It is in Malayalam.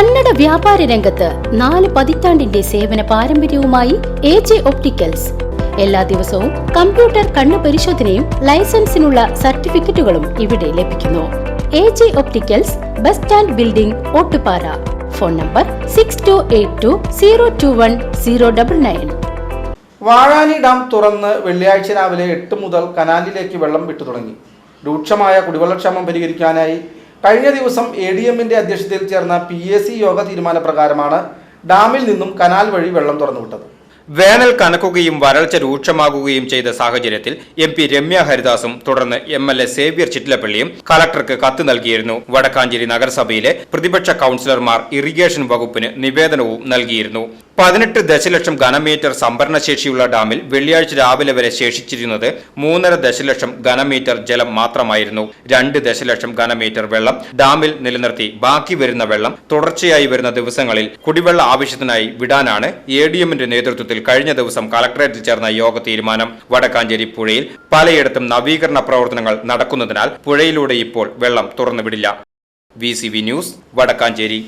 കന്നഡ വ്യാപാര രംഗത്ത് നാല് പതിറ്റാണ്ടിന്റെ സേവന പാരമ്പര്യവുമായി എ ജെ ഒപ്റ്റിക്കൽസ്. എല്ലാ ദിവസവും കമ്പ്യൂട്ടർ കണ്ണു പരിശോധനയും ലൈസൻസിനുള്ള സർട്ടിഫിക്കറ്റുകളും ഇവിടെ ലഭിക്കുന്നു. A J opticals bus stand building Ottupara. Phone number six two eight two zero two one zero double nine Vazhani dam തുറന്ന് വെള്ളിയാഴ്ച രാവിലെ എട്ട് മുതൽ കനാലിലേക്ക് വെള്ളം വിട്ടു തുടങ്ങി രൂക്ഷമായ കുടിവെള്ളക്ഷാമം പരിഹരിക്കാനായി കഴിഞ്ഞ ദിവസം എ ഡി എമ്മിന്റെ അധ്യക്ഷതയിൽ ചേർന്ന പി എ സി യോഗ തീരുമാനപ്രകാരമാണ് ഡാമിൽ നിന്നും കനാൽ വഴി വെള്ളം തുറന്നുവിട്ടത്. വേനൽ കനക്കുകയും വരൾച്ച രൂക്ഷമാകുകയും ചെയ്ത സാഹചര്യത്തിൽ എം പി രമ്യ ഹരിദാസും തുടർന്ന് എം എൽ എ സേവ്യർ ചിറ്റിലപ്പള്ളിയും കലക്ടർക്ക് കത്ത് നൽകിയിരുന്നു. വടക്കാഞ്ചേരി നഗരസഭയിലെ പ്രതിപക്ഷ കൌൺസിലർമാർ ഇറിഗേഷൻ വകുപ്പിന് നിവേദനവും നൽകിയിരുന്നു. പതിനെട്ട് ദശലക്ഷം ഘനമീറ്റർ സംഭരണശേഷിയുള്ള ഡാമിൽ വെള്ളിയാഴ്ച രാവിലെ വരെ ശേഷിച്ചിരുന്നത് മൂന്നര ദശലക്ഷം ഘനമീറ്റർ ജലം മാത്രമായിരുന്നു. രണ്ട് ദശലക്ഷം ഘനമീറ്റർ വെള്ളം ഡാമിൽ നിലനിർത്തി. ബാക്കി വരുന്ന വെള്ളം തുടർച്ചയായി വരുന്ന ദിവസങ്ങളിൽ കുടിവെള്ള ആവശ്യത്തിനായി വിടാനാണ് എ ഡി എമ്മിന്റെ നേതൃത്വത്തിൽ കഴിഞ്ഞ ദിവസം കളക്ടറേറ്റിൽ ചേർന്ന യോഗ തീരുമാനം. വടക്കാഞ്ചേരി പുഴയിൽ പലയിടത്തും നവീകരണ പ്രവർത്തനങ്ങൾ നടക്കുന്നതിനാൽ പുഴയിലൂടെ ഇപ്പോൾ വെള്ളം തുറന്നുവിടില്ല. V news Vadakkanchery.